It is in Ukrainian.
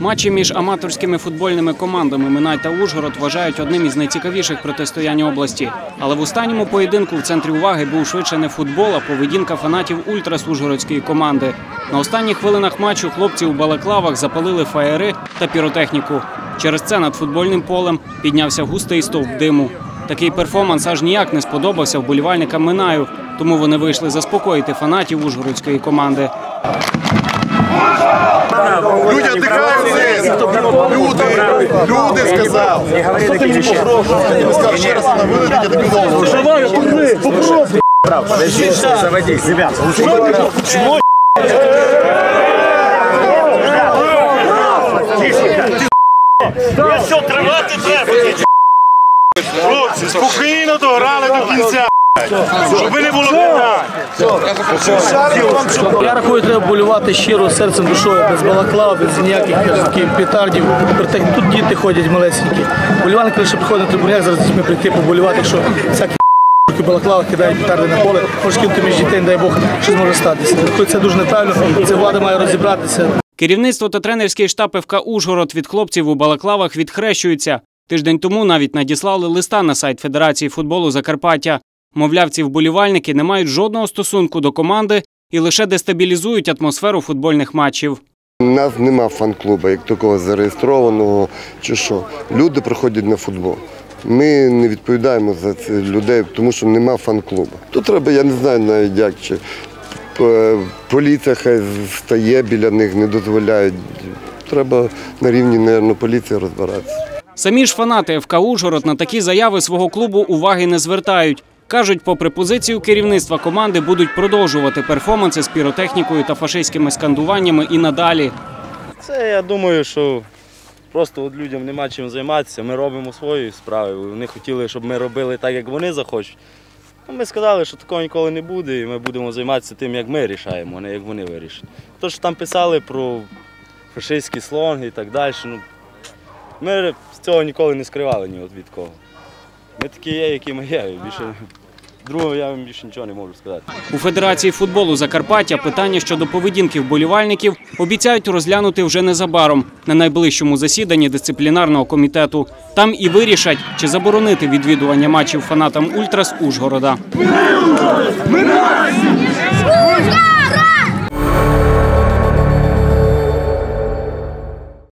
Матчі між аматорськими футбольними командами Минай та Ужгород вважають одним із найцікавіших протистоянь області. Але в останньому поєдинку в центрі уваги був швидше не футбол, а поведінка фанатів ультрас ужгородської команди. На останніх хвилинах матчу хлопці у балаклавах запалили фаєри та піротехніку. Через це над футбольним полем піднявся густий стовп диму. Такий перформанс аж ніяк не сподобався вболівальникам Минаю, тому вони вийшли заспокоїти фанатів ужгородської команди. Люди отдыхают здесь. Люди, люди сказал. Не говори такие вещи. Я сказал, еще раз она вылетит, я так должен. Що тривати треба? Хлопці, спокійно дограли до кінця. Щоб не було питань. Я рахую, треба болювати щиро серцем душою, без балаклав, без ніяких петардів. Тут діти ходять малесенькі. Болівальники лише приходять на трибуняк, зараз дітьми прийти поболювати, якщо всякі балаклава кидають петарди на поле, може кинути між дітей, не дай Бог, щось може статися. Це дуже неправильно, це влада має розібратися. Керівництво та тренерський штаб ФК Ужгород від хлопців у балаклавах відхрещуються. Тиждень тому навіть надіслали листа на сайт Федерації футболу Закарпаття. Мовляв, ці вболівальники не мають жодного стосунку до команди і лише дестабілізують атмосферу футбольних матчів. У нас нема фан-клубу, як такого зареєстрованого чи що. Люди приходять на футбол. Ми не відповідаємо за цих людей, тому що нема фан-клубу. Тут треба, я не знаю навіть як, чи е, поліція хай стає біля них, не дозволяють. Треба на рівні, мабуть, поліції розбиратися. Самі ж фанати ФК Ужгород на такі заяви свого клубу уваги не звертають. Кажуть, попри позицію керівництва команди будуть продовжувати перформанси з піротехнікою та фашистськими скандуваннями і надалі. Це я думаю, що просто от людям нема чим займатися. Ми робимо свої справи. Вони хотіли, щоб ми робили так, як вони захочуть. Ми сказали, що такого ніколи не буде, і ми будемо займатися тим, як ми рішаємо, а не як вони вирішать. То, що там писали про фашистські слонги і так далі. Ну, ми з цього ніколи не скривали ні від кого. Ми такі є, які ми є. Більше другого я вам більше нічого не можу сказати. У Федерації футболу Закарпаття питання щодо поведінки вболівальників обіцяють розглянути вже незабаром на найближчому засіданні дисциплінарного комітету. Там і вирішать, чи заборонити відвідування матчів фанатам Ультрас Ужгорода. Минай!